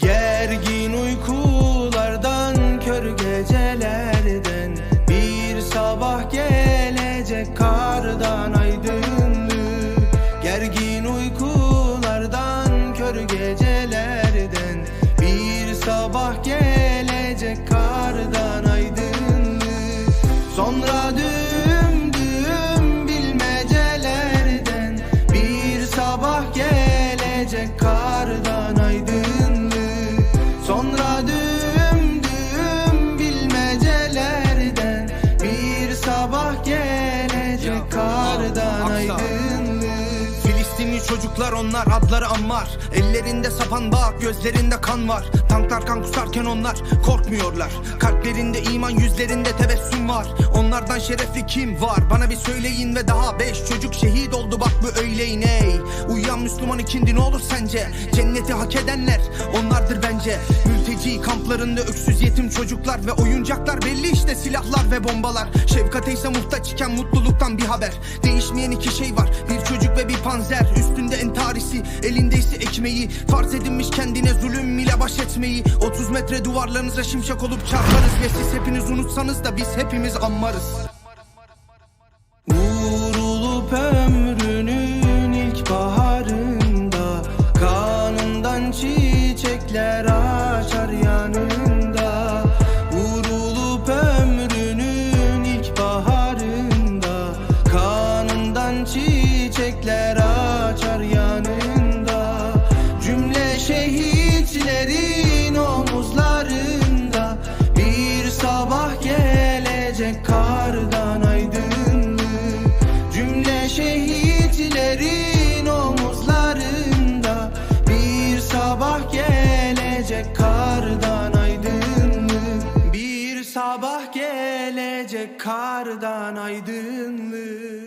Gergin uykulardan kör gecelerden. Bir sabah gelecek kardan aydınlığı Gergin uykulardan kör gecelerden. Bir sabah gelecek kardan aydınlığı Sonra düm düm bilmecelerden. Bir sabah gelecek kardan Filistinli çocuklar onlar adları Ammar Ellerinde sapan bağ gözlerinde kan var Tanklar kan kusarken onlar korkmuyorlar. Kalplerinde iman yüzlerinde tebessüm var. Onlardan şerefli kim var? Bana bir söyleyin Ve daha beş çocuk şehit oldu. Bak bu öğleyin ey Uyuyan Müslüman ikindi ne olur sence? Cenneti hak edenler onlardır bence. Mülteci kamplarında öksüz yetim çocuklar Ve oyuncaklar belli işte silahlar ve bombalar. Şefkate ise muhtaç iken mutluluktan bir haber. Değişmeyen iki şey var. Bir çocuk ve bir panzer. Üstünde entarisi elinde ise ekmeği. Farz edinmiş kendine zulüm ile baş etmeyi 30 metre duvarlarınıza şimşek olup çarparız. Ve siz hepiniz unutsanız da biz hepimiz ammarız Vurulup ömrünün ilk baharında Kanından çiçekler açar kardan aydınlığı Cümle şehitlerin omuzlarında. Bir sabah gelecek kardan aydınlığı Bir sabah gelecek kardan aydınlığı